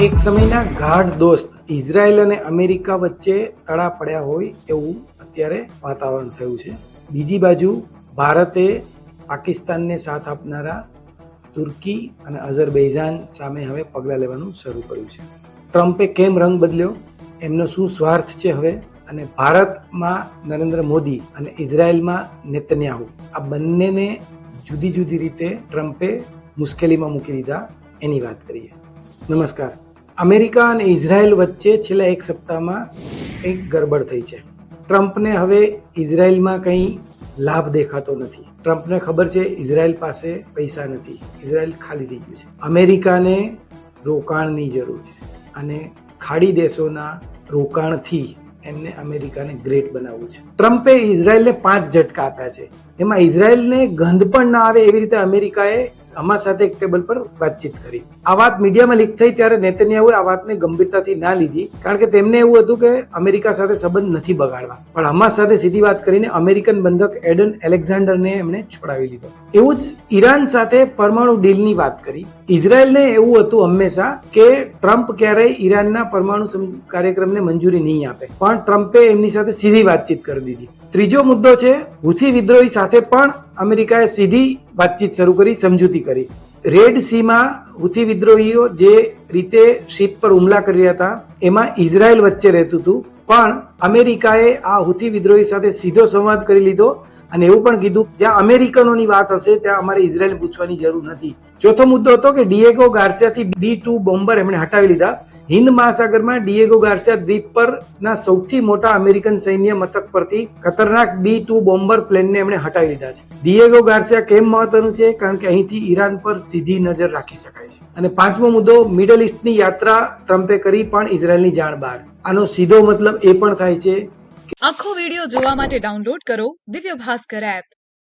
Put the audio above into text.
એક સમયના ગાઢ દોસ્ત ઇઝરાયલ અને અમેરિકા વચ્ચે તડા પડ્યા હોય એવું અત્યારે વાતાવરણ થયું છે. બીજી બાજુ ભારતે પાકિસ્તાનને સાથ આપનારા તુર્કી અને અઝરબૈજાન સામે હવે પગલાં લેવાનું શરૂ કર્યું છે. ટ્રમ્પે કેમ રંગ બદલ્યો? એમનો શું સ્વાર્થ છે હવે? અને ભારતમાં નરેન્દ્ર મોદી અને ઇઝરાયલમાં નેતન્યાહુ, આ બંનેને જુદી જુદી રીતે ટ્રમ્પે મુશ્કેલીમાં મૂકી દીધા. એની વાત કરીએ. નમસ્કાર. અમેરિકા અને ઇઝરાયલ વચ્ચે છેલ્લા એક સપ્તાહમાં એક ગડબડ થઈ છે. ટ્રમ્પને હવે ઇઝરાયલમાં કંઈ લાભ દેખાતો નથી. ટ્રમ્પને ખબર છે ઇઝરાયલ પાસે પૈસા નથી. ઇઝરાયલ ખાલી થઈ ગયું છે. અમેરિકાને રોકાણની જરૂર છે અને ખાડી દેશોના રોકાણથી એમને અમેરિકાને ગ્રેટ બનાવવું છે. ટ્રમ્પે ઇઝરાયલને પાંચ ઝટકા આપ્યા છે. એમાં ઇઝરાયલને ગંધ પણ ના આવે એવી રીતે અમેરિકાએ હમાસ સાથે એક ટેબલ પર વાતચીત કરી. આ વાત મીડિયામાં લીક થઈ ત્યારે નેતન્યાહુએ આ વાતને ગંભીરતાથી ના લીધી, કારણ કે તેમને એવું હતું કે અમેરિકા સાથે સંબંધ નથી બગાડવા. પણ હમાસ સાથે સીધી વાત કરીને અમેરિકન બંધક એડન એલેક્ઝાન્ડરને એમણે છોડાવી લીધો. એવું જ ઈરાન સાથે પરમાણુ ડીલની વાત કરી. ઇઝરાયલને એવું હતું હંમેશા કે ટ્રમ્પ ક્યારેય ઈરાનના પરમાણુ કાર્યક્રમને મંજૂરી નહીં આપે. પણ ટ્રમ્પે એમની સાથે સીધી વાતચીત કરી દીધી. ત્રીજો મુદ્દો છે, હુથી વિદ્રોહી સાથે પણ અમેરિકાએ સીધી વાતચીત શરૂ કરી, સમજૂતી કરી. રેડ સીમાં હુથી વિદ્રોહીઓ જે રીતે શીપ પર હુમલા કરી રહ્યા હતા, એમાં ઇઝરાયલ વચ્ચે રહેતું હતું, પણ અમેરિકાએ આ હુથી વિદ્રોહી સાથે સીધો સંવાદ કરી લીધો અને એવું પણ કીધું, જ્યાં અમેરિકનોની વાત હશે, ત્યાં અમારે ઇઝરાયલ પૂછવાની જરૂર નથી. ચોથો મુદ્દો હતો કે ડીએગો ગાર્સિયાથી બી ટુ બોમ્બર એમણે હટાવી લીધા. હિન્દ મહાસાગરમાં ડિએગો ગાર્સિયા દ્વીપ પરના સૌથી મોટા અમેરિકન સૈન્ય મથક પરથી ખતરનાક બી ટુ બોમ્બર પ્લેનને એમણે હટાવી લીધા છે. ડિએગો ગાર્સિયા કેમ મહત્વનું છે? કારણ કે અહીંથી ઈરાન પર સીધી નજર રાખી શકાય છે. અને પાંચમો મુદ્દો, મિડલ ઇસ્ટની યાત્રા ટ્રમ્પે કરી, પણ ઇઝરાયલની જાણ બહાર. આનો સીધો મતલબ એ પણ થાય છે આખો વિડિયો જોવા માટે ડાઉનલોડ કરો દિવ્ય ભાસ્કર એપ.